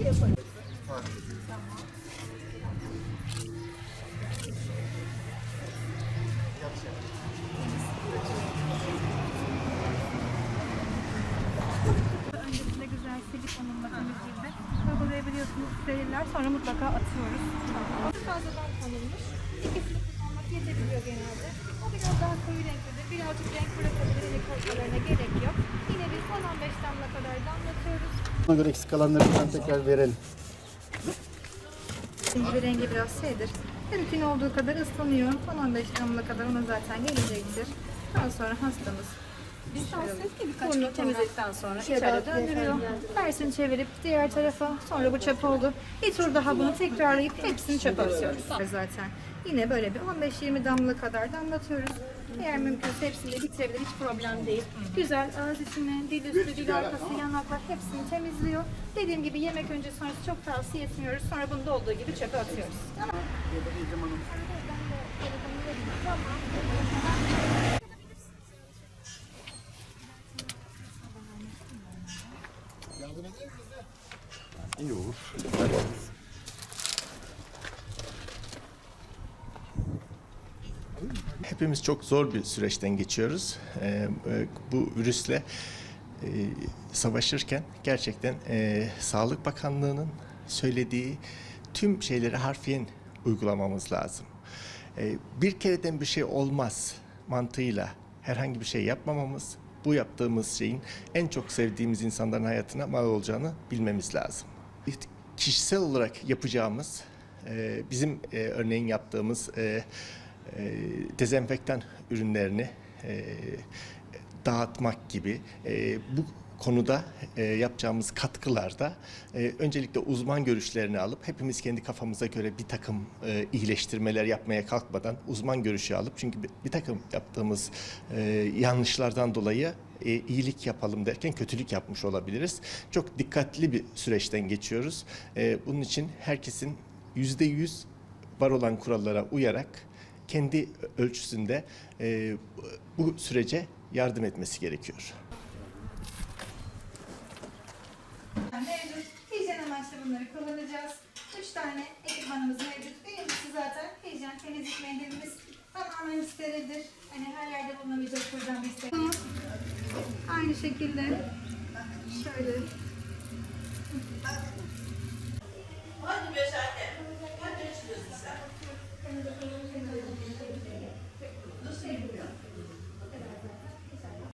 Öncesinde güzel silikonunla temizleyip uygulayabiliyorsunuz. Steriller sonra mutlaka atıyoruz. Fazladan konulmuş. İkisini kullanmak yetebiliyor genelde. O biraz daha koyu renklidir. Birazcık renk bırakabilir. Renk korkmalarına gerek yok. Yine biz 10-15 damla kadar damlatıyoruz. Ona göre eksik kalanları ben tekrar verelim. Şimdi rengi biraz şeydir. Mümkün olduğu kadar ıslanıyor. 10-15 damla kadar ona zaten gelecektir. Daha sonra hastamız İsterseniz ki birkaç gün temizledikten sonra içeri içeri döndürüyor. Tersini çevirip diğer tarafa sonra bu çöp oldu. Bir tur daha bunu tekrarlayıp hepsini çöpe atıyoruz zaten. Yine böyle bir 15-20 damla kadar damlatıyoruz. Eğer mümkünse hepsini de bitirebilir hiç problem değil. Güzel ağız içini, dil üstü, dil arkası, yanaklar hepsini temizliyor. Dediğim gibi yemek önce sonrası çok tavsiye etmiyoruz. Sonra bunda olduğu gibi çöpe atıyoruz. Tamam. İyi olur. Hepimiz çok zor bir süreçten geçiyoruz. Ee, e, bu virüsle e, savaşırken gerçekten e, Sağlık Bakanlığı'nın söylediği tüm şeyleri harfiyen uygulamamız lazım. E, bir kereden bir şey olmaz mantığıyla herhangi bir şey yapmamamız, bu yaptığımız şeyin en çok sevdiğimiz insanların hayatına mal olacağını bilmemiz lazım. Kişisel olarak yapacağımız, bizim örneğin yaptığımız e, dezenfektan ürünlerini e, dağıtmak gibi e, bu konuda e, yapacağımız katkılarda e, öncelikle uzman görüşlerini alıp hepimiz kendi kafamıza göre bir takım e, iyileştirmeler yapmaya kalkmadan uzman görüşü alıp çünkü bir, bir takım yaptığımız e, yanlışlardan dolayı e, iyilik yapalım derken kötülük yapmış olabiliriz. Çok dikkatli bir süreçten geçiyoruz. E, bunun için herkesin yüzde yüz var olan kurallara uyarak kendi ölçüsünde e, bu sürece yardım etmesi gerekiyor. Mevcut. Hijyen amaçlı bunları kullanacağız. Üç tane ekipmanımız mevcut. Birincisi zaten hijyen temizlik mendilimiz tamamen sterildir. Hani her yerde bulunabilecek buradan bir steril. Aynı şekilde şöyle Hadi be